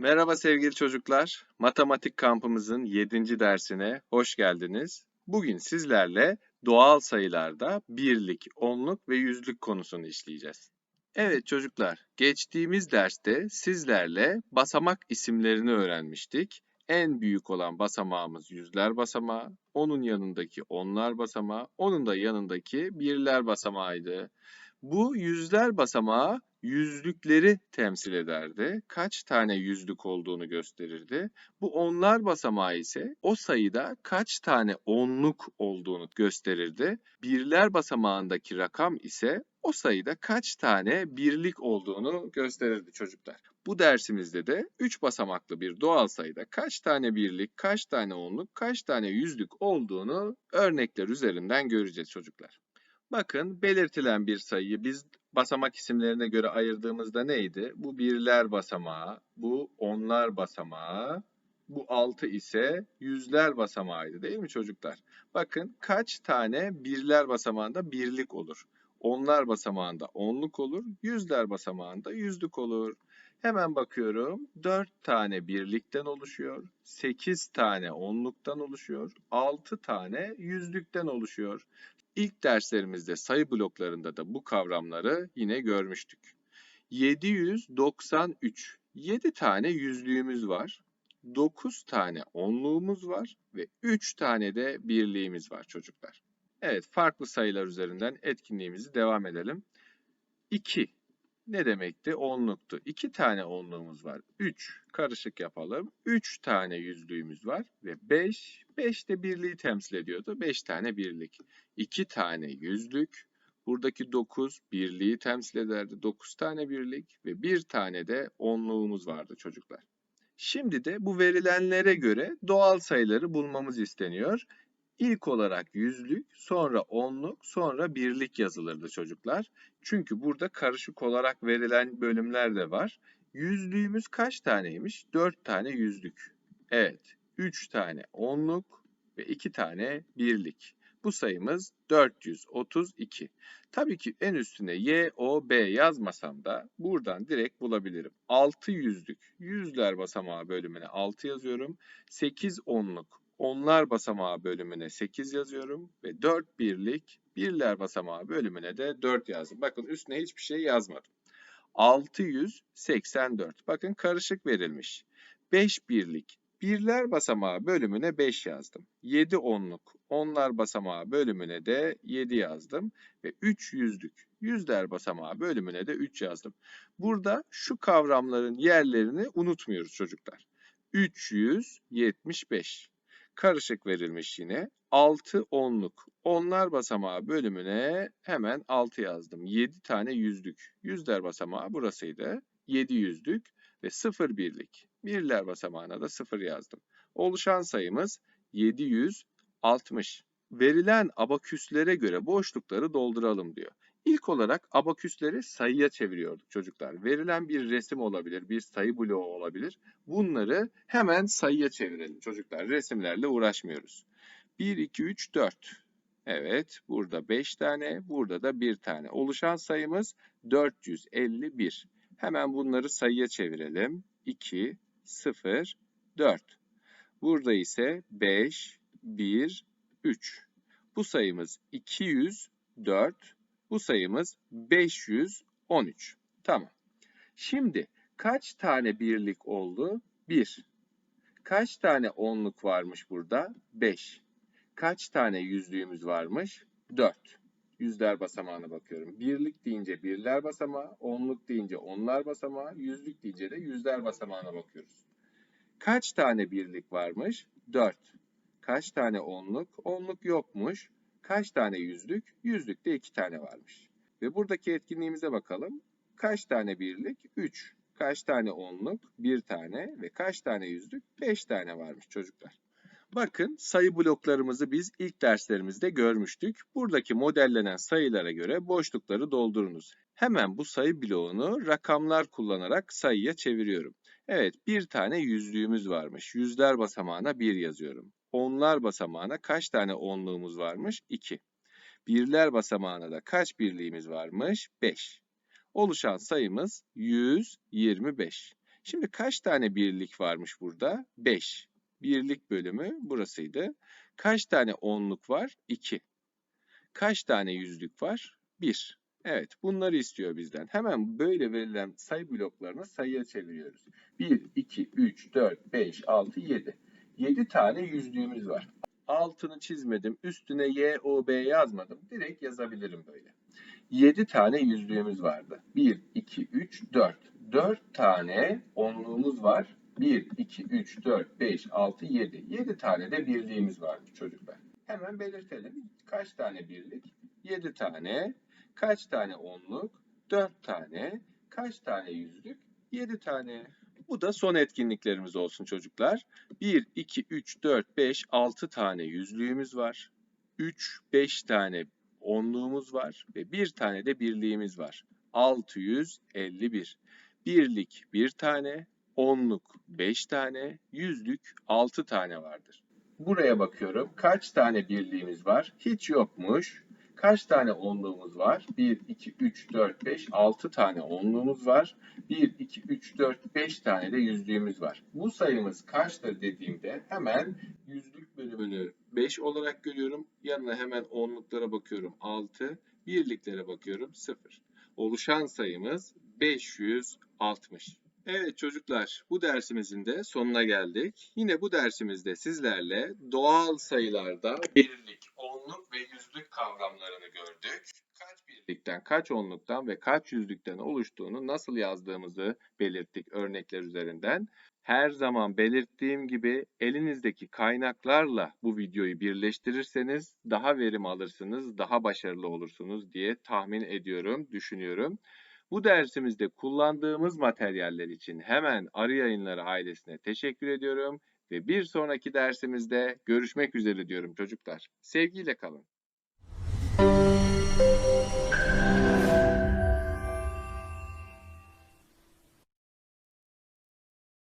Merhaba sevgili çocuklar. Matematik kampımızın 7. dersine hoş geldiniz. Bugün sizlerle doğal sayılarda birlik, onluk ve yüzlük konusunu işleyeceğiz. Evet çocuklar, geçtiğimiz derste sizlerle basamak isimlerini öğrenmiştik. En büyük olan basamağımız yüzler basamağı, onun yanındaki onlar basamağı, onun da yanındaki birler basamağıydı. Bu yüzler basamağı yüzlükleri temsil ederdi. Kaç tane yüzlük olduğunu gösterirdi. Bu onlar basamağı ise o sayıda kaç tane onluk olduğunu gösterirdi. Birler basamağındaki rakam ise o sayıda kaç tane birlik olduğunu gösterirdi çocuklar. Bu dersimizde de 3 basamaklı bir doğal sayıda kaç tane birlik, kaç tane onluk, kaç tane yüzlük olduğunu örnekler üzerinden göreceğiz çocuklar. Bakın belirtilen bir sayıyı biz basamak isimlerine göre ayırdığımızda neydi? Bu birler basamağı, bu onlar basamağı, bu altı ise yüzler basamağıydı değil mi çocuklar? Bakın kaç tane birler basamağında birlik olur. Onlar basamağında onluk olur, yüzler basamağında yüzlük olur. Hemen bakıyorum. 4 tane birlikten oluşuyor. 8 tane onluktan oluşuyor. 6 tane yüzlükten oluşuyor. İlk derslerimizde sayı bloklarında da bu kavramları yine görmüştük. 793. 7 tane yüzlüğümüz var. 9 tane onluğumuz var ve 3 tane de birliğimiz var çocuklar. Evet, farklı sayılar üzerinden etkinliğimizi devam edelim. 2 ne demekti? Onluktu. 2 tane onluğumuz var. 3 karışık yapalım. 3 tane yüzlüğümüz var ve 5 5 de birliği temsil ediyordu. 5 tane birlik. 2 tane yüzlük. Buradaki 9 birliği temsil ederdi. 9 tane birlik ve 1 tane de onluğumuz vardı çocuklar. Şimdi de bu verilenlere göre doğal sayıları bulmamız isteniyor. İlk olarak yüzlük, sonra onluk, sonra birlik yazılırdı çocuklar. Çünkü burada karışık olarak verilen bölümler de var. Yüzlüğümüz kaç taneymiş? 4 tane yüzlük. Evet, 3 tane onluk ve 2 tane birlik. Bu sayımız 432. Tabii ki en üstüne Y, O, B yazmasam da buradan direkt bulabilirim. 6 yüzlük, yüzler basamağı bölümüne 6 yazıyorum. 8 onluk, onlar basamağı bölümüne 8 yazıyorum ve 4 birlik birler basamağı bölümüne de 4 yazdım. Bakın üstüne hiçbir şey yazmadım. 684. Bakın karışık verilmiş. 5 birlik birler basamağı bölümüne 5 yazdım. 7 onluk onlar basamağı bölümüne de 7 yazdım ve 3 yüzlük yüzler basamağı bölümüne de 3 yazdım. Burada şu kavramların yerlerini unutmuyoruz çocuklar. 375 karışık verilmiş yine. 6 onluk. Onlar basamağı bölümüne hemen 6 yazdım. 7 tane yüzlük. Yüzler basamağı burasıydı. 7 yüzlük ve 0 birlik. Birler basamağına da 0 yazdım. Oluşan sayımız 760. Verilen abaküslere göre boşlukları dolduralım diyor. İlk olarak abaküsleri sayıya çeviriyorduk çocuklar. Verilen bir resim olabilir, bir sayı bloğu olabilir. Bunları hemen sayıya çevirelim çocuklar. Resimlerle uğraşmıyoruz. 1, 2, 3, 4. Evet, burada 5 tane, burada da 1 tane. Oluşan sayımız 451. Hemen bunları sayıya çevirelim. 2, 0, 4. Burada ise 5, 1, 3. Bu sayımız 204. Bu sayımız 513. Tamam. Şimdi kaç tane birlik oldu? 1. Kaç tane onluk varmış burada? 5. Kaç tane yüzlüğümüz varmış? 4. Yüzler basamağına bakıyorum. Birlik deyince birler basamağı, onluk deyince onlar basamağı, yüzlük deyince de yüzler basamağına bakıyoruz. Kaç tane birlik varmış? 4. Kaç tane onluk? Onluk yokmuş. Kaç tane yüzlük? Yüzlükte 2 tane varmış. Ve buradaki etkinliğimize bakalım. Kaç tane birlik? 3. Kaç tane onluk? 1 tane. Ve kaç tane yüzlük? 5 tane varmış çocuklar. Bakın sayı bloklarımızı biz ilk derslerimizde görmüştük. Buradaki modellenen sayılara göre boşlukları doldurunuz. Hemen bu sayı bloğunu rakamlar kullanarak sayıya çeviriyorum. Evet bir tane yüzlüğümüz varmış. Yüzler basamağına 1 yazıyorum. Onlar basamağına kaç tane onluğumuz varmış? 2. Birler basamağına da kaç birliğimiz varmış? 5. Oluşan sayımız 125. Şimdi kaç tane birlik varmış burada? 5. Birlik bölümü burasıydı. Kaç tane onluk var? 2. Kaç tane yüzlük var? 1. Evet, bunları istiyor bizden. Hemen böyle verilen sayı bloklarını sayıya çeviriyoruz. 1, 2, 3, 4, 5, 6, 7. 7 tane yüzlüğümüz var. Altını çizmedim, üstüne Y, O, B yazmadım. Direkt yazabilirim böyle. 7 tane yüzlüğümüz vardı. 1, 2, 3, 4. 4 tane onluğumuz var. 1, 2, 3, 4, 5, 6, 7. 7 tane de birliğimiz vardı çocuklar. Hemen belirtelim. Kaç tane birlik? 7 tane. Kaç tane onluk? 4 tane. Kaç tane yüzlük? 7 tane. Bu da son etkinliklerimiz olsun çocuklar. 1, 2, 3, 4, 5, 6 tane yüzlüğümüz var. 3, 5 tane onluğumuz var ve bir tane de birliğimiz var. 651. Birlik bir tane, onluk 5 tane, yüzlük 6 tane vardır. Buraya bakıyorum. Kaç tane birliğimiz var? Hiç yokmuş. Kaç tane onluğumuz var? 1, 2, 3, 4, 5, 6 tane onluğumuz var. 1, 2, 3, 4, 5 tane de yüzlüğümüz var. Bu sayımız kaçtır dediğimde hemen yüzlük bölümünü 5 olarak görüyorum. Yanına hemen onluklara bakıyorum 6, birliklere bakıyorum 0. Oluşan sayımız 560. Evet çocuklar, bu dersimizin de sonuna geldik. Yine bu dersimizde sizlerle doğal sayılarda birlik, onluk ve yüzlük kavramlarını gördük. Kaç birlikten, kaç onluktan ve kaç yüzlükten oluştuğunu nasıl yazdığımızı belirttik örnekler üzerinden. Her zaman belirttiğim gibi elinizdeki kaynaklarla bu videoyu birleştirirseniz daha verim alırsınız, daha başarılı olursunuz diye tahmin ediyorum, düşünüyorum. Bu dersimizde kullandığımız materyaller için hemen Arı Yayınları ailesine teşekkür ediyorum ve bir sonraki dersimizde görüşmek üzere diyorum çocuklar. Sevgiyle kalın. Thank you.